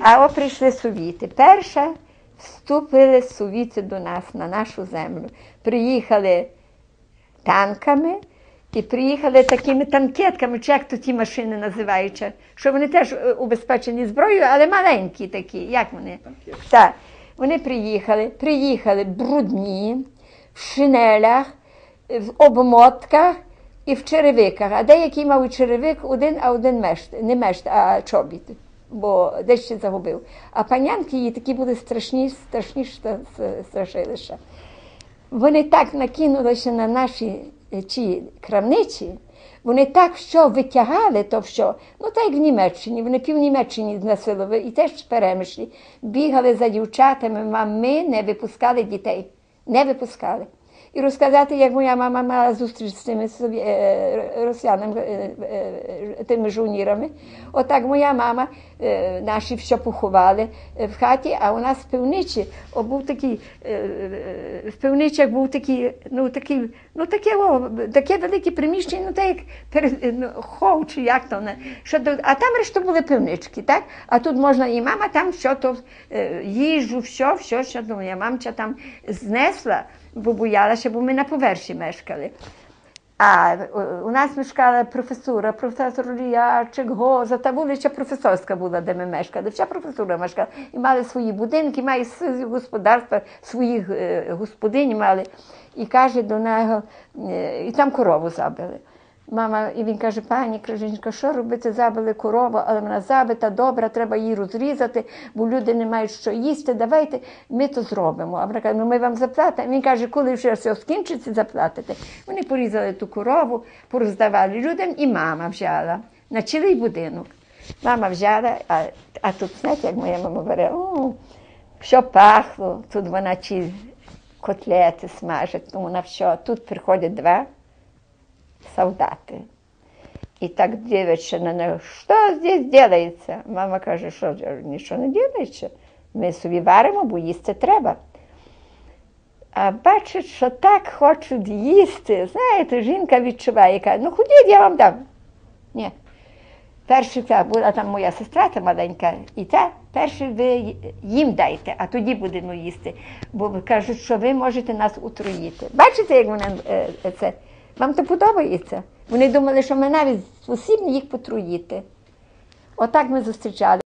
А о прийшли совіти. Перша вступили совіти до нас на нашу землю. Приїхали танками і приїхали такими танкетками, чи як то ті машини називаються, що вони теж е, убезпечені зброєю, але маленькі такі. Як вони? Так. Вони приїхали, приїхали брудні, в шинелях, в обмотках і в черевиках. А деякий мав черевик один, а один мешт, не мешт, а чобіт, бо десь ще загубив. А панянки її такі були страшні, страшні страшилища. Вони так накинулися на наші е, ті крамниці, вони так що витягали, то що, ну так як в Німеччині, вони пів Німеччині знасилували і теж перемишлі, бігали за дівчатами, а ми не випускали дітей, не випускали. І розказати, як моя мама мала зустріч з цими е, росіянами, тими жунірами. Отак моя мама, наші все поховали в хаті, а у нас в пивничі о, був такий, в пивничах був такий, ну такий, ну таке, о, таке велике приміщення, ну так як ну, хов чи як то, що до, а там решта були пивнички, так? А тут можна і мама там що то їжу, все, все, що то моя мамча там знесла, бо боялася, бо ми на поверсі мешкали. А у нас мешкала професура, професор Ліячик, Гоза, та вулиця професорська була, де ми мешкали. Вся професура мешкала. І мали свої будинки, мали свої господарства, своїх господинь мали. І каже до нього, і там корову забили. Мама, і він каже, пані Крижинська, що робити? Забили корову, але вона забита, добра, треба її розрізати, бо люди не мають що їсти. Давайте ми то зробимо. А вона каже, ну ми вам заплатимо. Він каже, коли вже все скінчиться, заплатите. Вони порізали ту корову, пороздавали людям, і мама взяла на цілий будинок. Мама взяла, а, а тут, знаєте, як моя мама бере, о, що пахло, тут вона ті котлети смажить, ну вона все. Тут приходять два солдати. І так дивиться на нього, що здесь делається? Мама каже, що нічого не ділається. Ми собі варимо, бо їсти треба. А бачить, що так хочуть їсти. Знаєте, жінка відчуває, каже, ну ходіть, я вам дам. Ні. Перше та була там моя сестра, та маленька, і та перше ви їм дайте, а тоді будемо їсти. Бо кажуть, що ви можете нас утруїти. Бачите, як вони е, е, це? Вам то подобається? Вони думали, що ми навіть спосібні їх потруїти. Отак ми зустрічали.